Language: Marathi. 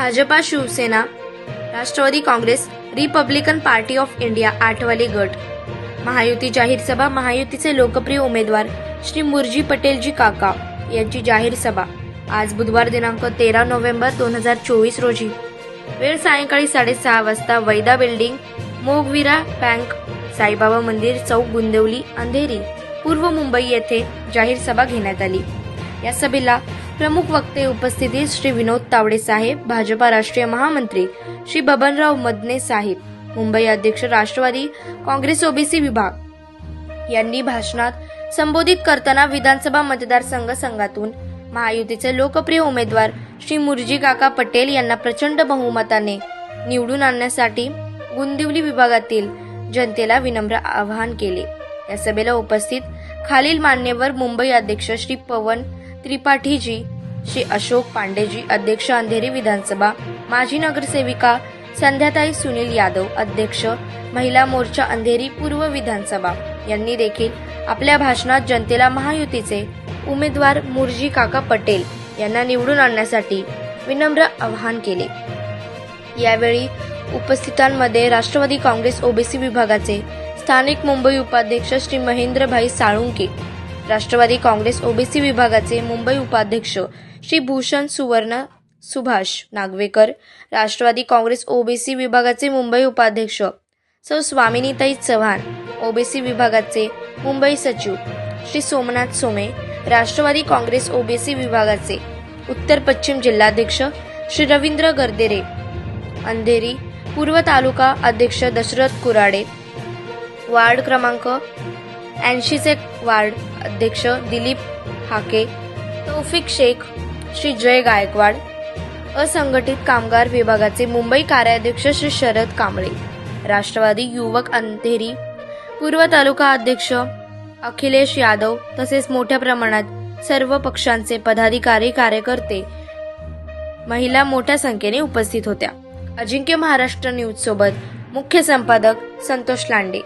Bhajpa Shiv Sena Rashtrawadi Congress Republican Party of India Athawale गट. महायुती जाहीर सभा महायुतीचे लोकप्रिय उमेदवार श्री मुरजी पटेलजी काका यांची जाहीर सभा. आज बुधवार दिनांक तेरा नोव्हेंबर दोन हजार चोवीस रोजी. वेळ सायंकाळी साडेसहा वाजता वैदा बिल्डिंग मोगविरा बँक साईबाबा मंदिर चौक गुंदवली अंधेरी पूर्व मुंबई येथे जाहीर सभा घेण्यात आली. या सभेला प्रमुख वक्ते उपस्थितीत श्री विनोद तावडे साहेब भाजपा राष्ट्रीय महामंत्री श्री बबनराव मदने साहेब मुंबई अध्यक्ष राष्ट्रवादी काँग्रेस ओबीसी विभाग. यांनी भाषणात संबोधित करताना विधानसभा मतदारसंघ संघातून महायुतीचे लोकप्रिय उमेदवार श्री मुरजी काका पटेल यांना प्रचंड बहुमताने निवडून आणण्यासाठी गुंदिवली विभागातील जनतेला विनम्र आवाहन केले. या सभेला उपस्थित खालील मान्यवर मुंबई अध्यक्ष श्री पवन त्रिपाठीजी श्री अशोक पांडेजी अध्यक्ष अंधेरी विधानसभा माजी नगरसेविका संध्याताई सुनील यादव अध्यक्ष महिला मोर्चा अंधेरी पूर्व विधानसभा. यांनी देखील आपल्या भाषणात जनतेला महायुतीचे उमेदवार मुरजी काका पटेल यांना निवडून आणण्यासाठी विनम्र आवाहन केले. यावेळी उपस्थितांमध्ये राष्ट्रवादी काँग्रेस ओबीसी विभागाचे स्थानिक मुंबई उपाध्यक्ष श्री महेंद्रभाई साळुंके राष्ट्रवादी काँग्रेस ओबीसी विभागाचे मुंबई उपाध्यक्ष श्री भूषण सुवर्ण सुभाष नागवेकर राष्ट्रवादी काँग्रेस ओबीसी विभागाचे मुंबई उपाध्यक्ष सौ स्वामिनीताई चव्हाण ओबीसी विभागाचे मुंबई सचिव श्री सोमनाथ सोमे राष्ट्रवादी काँग्रेस ओबीसी विभागाचे उत्तर पश्चिम जिल्हाध्यक्ष श्री रवींद्र गर्देरे अंधेरी पूर्व तालुका अध्यक्ष दशरथ कुराडे वार्ड क्रमांक ऐंशीचे वार्ड अध्यक्ष दिलीप हाके तौफिक शेख श्री जय गायकवाड असंघटित कामगार विभागाचे मुंबई कार्याध्यक्ष श्री शरद कांबळे राष्ट्रवादी युवक अंधेरी पूर्व तालुका अध्यक्ष अखिलेश यादव तसेच मोठ्या प्रमाणात सर्व पक्षांचे पदाधिकारी कार्यकर्ते महिला मोठ्या संख्येने उपस्थित होत्या. अजिंक्य महाराष्ट्र न्यूज सोबत मुख्य संपादक संतोष लांडे.